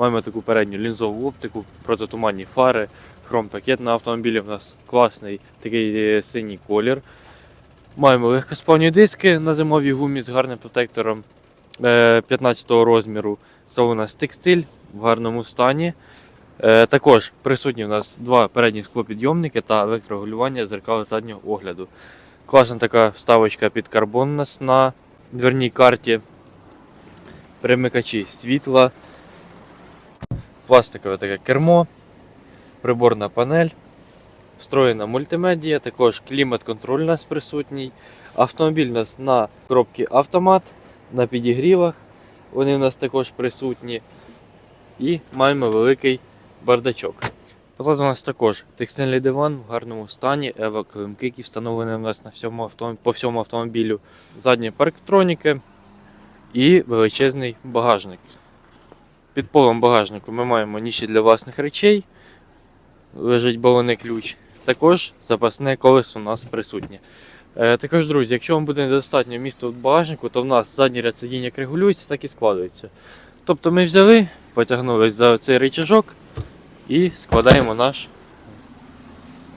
Маємо таку передню лінзову оптику, протитуманні фари, хром-пакет на автомобілі. У нас класний такий е, синій колір. Маємо легкосплавні диски на зимовій гумі з гарним протектором е, 15 розміру. Це у нас текстиль в гарному стані. Е, Також присутні у нас два передні склопідйомники та електрорегулювання зеркал заднього огляду. Класна така вставочка під карбон у нас на дверній карті. Перемикачі світла, пластикове таке кермо, приборна панель, встроєна мультимедія, також клімат-контроль у нас присутній. Автомобіль у нас на коробці автомат, на підігрівах. Вони у нас також присутні. І маємо великий бардачок. Позаду у нас також текстильний диван в гарному стані, ева климки, які встановлені у нас на всьому автомобілі, по всьому автомобілю, задні парктроніки і величезний багажник. Під полом багажнику ми маємо ніші для власних речей, лежить балоний ключ. Також запасне колесо у нас присутнє. Е, також, друзі, якщо вам буде недостатньо місця в багажнику, то в нас задній ряд сидінь як регулюється, так і складується. Тобто ми взяли, потягнули за цей рычажок і складаємо наш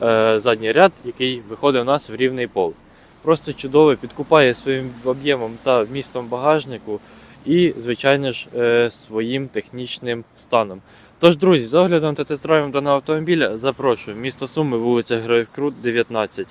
е, задній ряд, який виходить у нас в рівний пол. Просто чудово підкупає своїм об'ємом та вмістом багажнику і, звичайно ж, е, своїм технічним станом. Тож, друзі, з оглядом та тест-драйвом даного автомобіля запрошую. Місто Суми, вулиця Героїв Крут, 19.